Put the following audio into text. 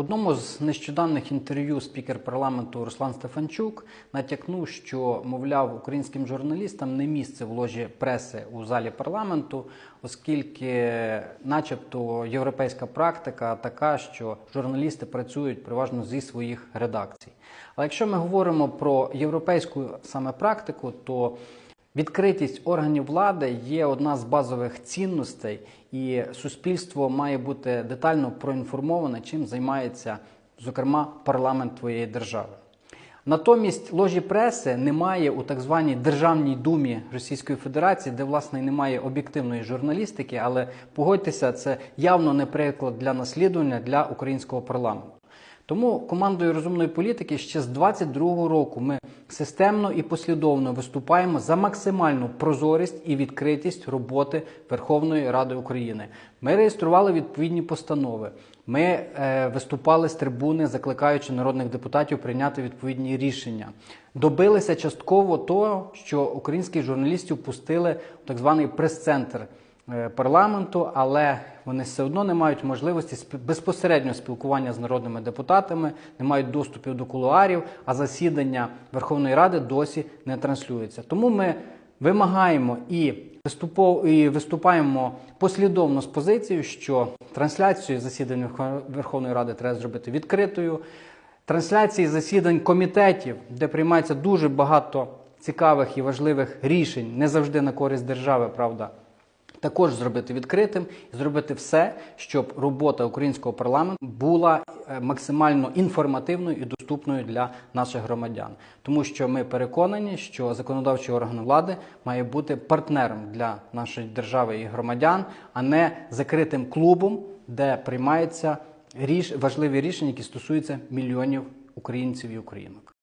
Одному з нещодавних інтерв'ю спікер парламенту Руслан Стефанчук натякнув, що, мовляв, українським журналістам не місце в ложі преси у залі парламенту, оскільки, начебто, європейська практика така, що журналісти працюють переважно зі своїх редакцій. Але якщо ми говоримо про європейську саме практику, то Відкритість органів влади є одна з базових цінностей, і суспільство має бути детально проінформоване, чим займається, зокрема, парламент твоєї держави. Натомість ложі преси немає у так званій Державній думі Російської Федерації, де власне немає об'єктивної журналістики, але погодьтеся, це явно не приклад для наслідування для українського парламенту. Тому командою розумної політики ще з 22-го року ми системно і послідовно виступаємо за максимальну прозорість і відкритість роботи Верховної Ради України. Ми реєстрували відповідні постанови. Ми е, виступали з трибуни, закликаючи народних депутатів прийняти відповідні рішення. Добилися частково того, що українських журналістів пустили в так званий прес-центр парламенту, але вони все одно не мають можливості безпосереднього спілкування з народними депутатами, не мають доступу до кулуарів, а засідання Верховної Ради досі не транслюється. Тому ми вимагаємо і виступаємо послідовно з позицією, що трансляцію засідань Верховної Ради треба зробити відкритою. Трансляції засідань комітетів, де приймається дуже багато цікавих і важливих рішень, не завжди на користь держави, правда, також зробити відкритим і зробити все, щоб робота українського парламенту була е, максимально інформативною і доступною для наших громадян, тому що ми переконані, що законодавчий орган влади має бути партнером для нашої держави і громадян, а не закритим клубом, де приймаються важливі рішення, які стосуються мільйонів українців і українок.